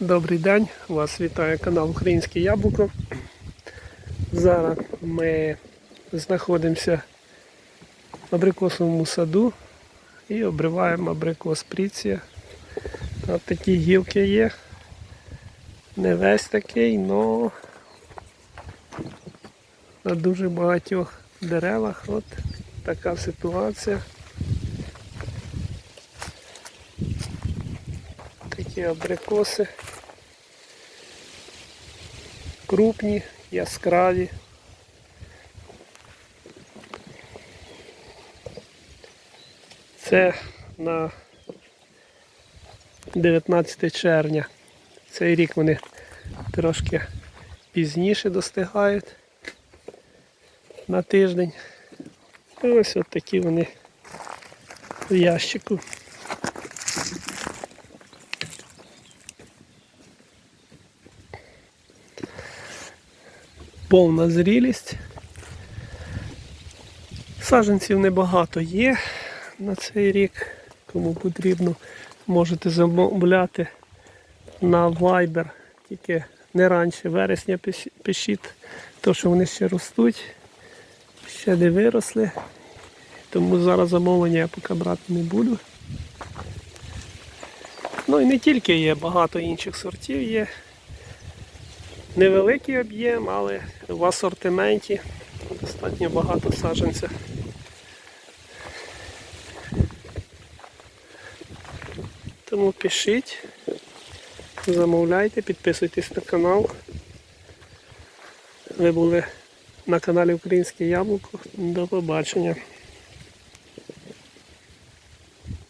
Добрий день, вас вітає канал Українське Яблуко. Зараз ми знаходимося в абрикосовому саду і обриваємо абрикос пріція. От такі гілки є. Не весь такий, але на дуже багатьох деревах от така ситуація. Такі абрикоси. Крупні, яскраві. Це на 19 червня. Цей рік вони трошки пізніше достигають на тиждень. І ось от такі вони в ящику. Повна зрілість. Саджанців небагато є на цей рік. Кому потрібно, можете замовляти на Viber. Тільки не раніше вересня пиш- пишіть, то що вони ще ростуть, ще не виросли. Тому зараз замовлення я поки брати не буду. Ну і не тільки є, багато інших сортів є. Невеликий об'єм, але в асортименті достатньо багато саджанця. Тому пишіть, замовляйте, підписуйтесь на канал. Ви були на каналі Українське Яблуко. До побачення.